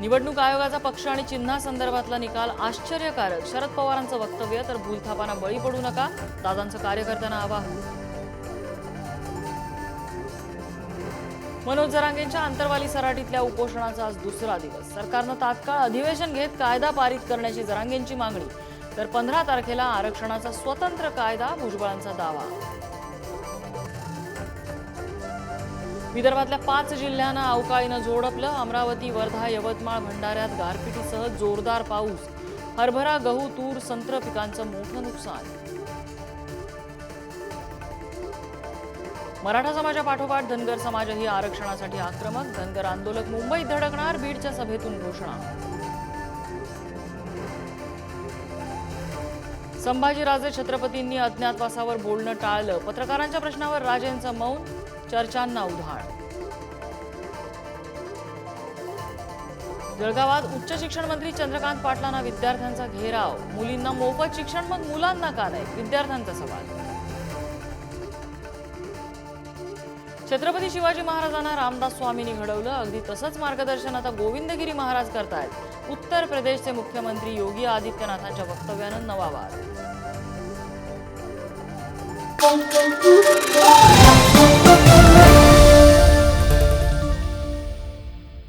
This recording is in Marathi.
निवडणूक आयोगाचा पक्ष आणि चिन्हासंदर्भातला निकाल आश्चर्यकारक. शरद पवारांचं वक्तव्य तर भूलथापांना बळी पडू नका. दादांचं कार्यकर्त्यांना आवाहन. मनोज जरांगेंच्या आंतरवाली सराटीतल्या उपोषणाचा आज दुसरा दिवस. सरकारनं तात्काळ अधिवेशन घेत कायदा पारित करण्याची जरांगेंची मागणी. तर पंधरा तारखेला आरक्षणाचा स्वतंत्र कायदा भुजबळांचा दावा. विदर्भातल्या पाच जिल्ह्यांना अवकाळीनं जोडपलं. अमरावती वर्धा यवतमाळ भंडाऱ्यात गारपिटीसह जोरदार पाऊस. हरभरा गहू तूर संत्र पिकांचं मोठं नुकसान. मराठा समाजापाठोपाठ धनगर समाजही आरक्षणासाठी आक्रमक. धनगर आंदोलक मुंबईत धडकणार बीडच्या सभेतून घोषणा. संभाजीराजे छत्रपतींनी अज्ञातवासावर बोलणं टाळलं. पत्रकारांच्या प्रश्नावर राजेंचं मौन चर्चांना उधाण. जळगावात उच्च शिक्षण मंत्री चंद्रकांत पाटलांना विद्यार्थ्यांचा घेराव. मुलींना मोफत शिक्षण मग मुलांना का नाही? विद्यार्थ्यांचा सवाल. छत्रपती शिवाजी महाराजांना रामदास स्वामींनी घडवलं. अगदी तसंच मार्गदर्शन आता गोविंदगिरी महाराज करतायत. उत्तर प्रदेशचे मुख्यमंत्री योगी आदित्यनाथांच्या वक्तव्यानं नवा वाद